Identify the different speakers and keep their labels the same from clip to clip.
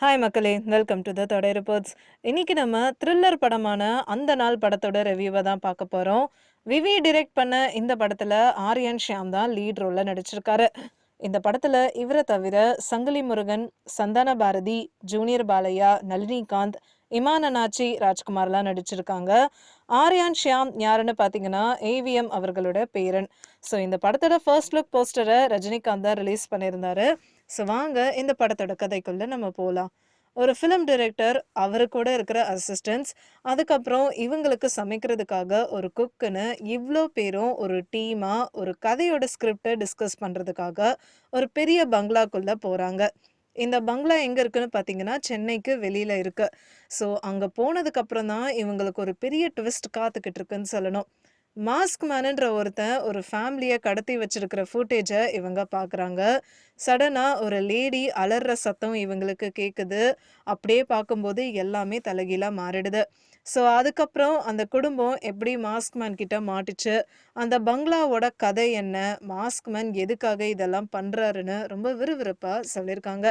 Speaker 1: Hi மக்களே. Welcome to the தொடை reports இன்னைக்கு நம்ம த்ரில்லர் படமான அந்த நாள் படத்தோட ரிவ்யூவை தான் பார்க்க போகிறோம் விவி டிரெக்ட் பண்ண இந்த படத்தில் ஆரியன் ஷியாம் தான் லீட் ரோலில் நடிச்சிருக்காரு. இந்த படத்தில் இவரை தவிர சங்கிலி முருகன் சந்தான பாரதி ஜூனியர் பாலையா நளினிகாந்த் இமான் அனாச்சி ராஜ்குமார்லாம் நடிச்சிருக்காங்க. ஆர்யான் ஷியாம் யாருன்னு பார்த்தீங்கன்னா ஏவிஎம் அவர்களோட பேரன். ஸோ இந்த படத்தோட ஃபர்ஸ்ட் லுக் போஸ்டரை ரஜினிகாந்த் தான் ரிலீஸ் பண்ணியிருந்தாரு. ஸோ வாங்க இந்த படத்தோட கதைக்குள்ளே நம்ம போகலாம் ஒரு ஃபிலிம் டிரெக்டர் அவரு கூட இருக்கிற அசிஸ்டன்ஸ் அதுக்கப்புறம் இவங்களுக்கு சமைக்கிறதுக்காக ஒரு குக்குன்னு இவ்வளோ பேரும் ஒரு டீமாக ஒரு கதையோட ஸ்கிரிப்டை டிஸ்கஸ் பண்ணுறதுக்காக ஒரு பெரிய பங்களாக்குள்ளே போகிறாங்க இந்த பங்களா எங்கே இருக்குன்னு பார்த்தீங்கன்னா சென்னைக்கு வெளியில் இருக்குது ஸோ அங்கே போனதுக்கப்புறம் தான் இவங்களுக்கு ஒரு பெரிய ட்விஸ்ட் காத்துக்கிட்டு இருக்குன்னு சொல்லணும். மாஸ்க் மேனுன்ற ஒருத்தன் ஒரு ஃபேமிலியை கடத்தி வச்சிருக்கிற ஃபுட்டேஜை இவங்க பார்க்குறாங்க சடனாக ஒரு லேடி அலற சத்தம் இவங்களுக்கு கேட்குது அப்படியே பார்க்கும்போது எல்லாமே தலைகீழாக மாறிடுது. ஸோ அதுக்கப்புறம் அந்த குடும்பம் எப்படி மாஸ்க் மேன் கிட்ட மாட்டுச்சு? அந்த பங்களாவோட கதை என்ன? மாஸ்க் மேன் எதுக்காக இதெல்லாம் பண்ணுறாருன்னு ரொம்ப விறுவிறுப்பாக சொல்லியிருக்காங்க.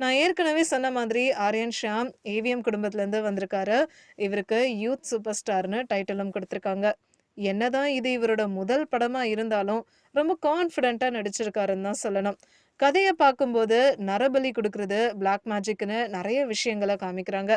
Speaker 1: நான் ஏற்கனவே சொன்ன மாதிரி ஆரியன் ஷியாம் ஏவிஎம் குடும்பத்துலேருந்து வந்திருக்காரு. இவருக்கு யூத் சூப்பர் ஸ்டார்னு டைட்டிலும் கொடுத்துருக்காங்க. என்னதான் இது இவரோட முதல் படமா இருந்தாலும் ரொம்ப கான்ஃபிடென்ட்டாக நடிச்சிருக்காருன்னு தான் சொல்லணும். கதையை பார்க்கும்போது நரபலி கொடுக்கறது பிளாக் மேஜிக்னு நிறைய விஷயங்களை காமிக்கிறாங்க.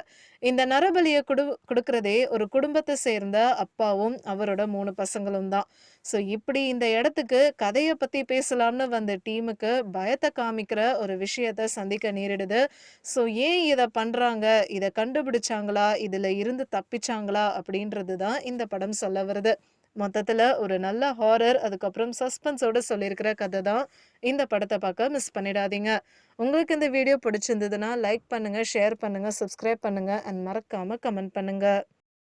Speaker 1: இந்த நரபலியை கொடு கொடுக்கறதே ஒரு குடும்பத்தை சேர்ந்த அப்பாவும் அவரோட மூணு பசங்களும் தான். ஸோ இப்படி இந்த இடத்துக்கு கதையை பற்றி பேசலாம்னு வந்த டீமுக்கு பயத்தை காமிக்கிற ஒரு விஷயத்த சந்திக்க நேரிடுது. ஸோ ஏன் இதை பண்ணுறாங்க இதை கண்டுபிடிச்சாங்களா? இதில் இருந்து தப்பிச்சாங்களா? அப்படின்றது தான் இந்த படம் சொல்ல வருது. மொத்தத்தில் ஒரு நல்ல ஹாரர் அதுக்கப்புறம் சஸ்பென்ஸோடு சொல்லியிருக்கிற கதை தான் இந்த படத்தை பார்க்க மிஸ் பண்ணிடாதீங்க. உங்களுக்கு இந்த வீடியோ பிடிச்சிருந்ததுன்னா லைக் பண்ணுங்கள் ஷேர் பண்ணுங்கள் சப்ஸ்கிரைப் பண்ணுங்கள் அண்ட் மறக்காமல் கமெண்ட் பண்ணுங்கள்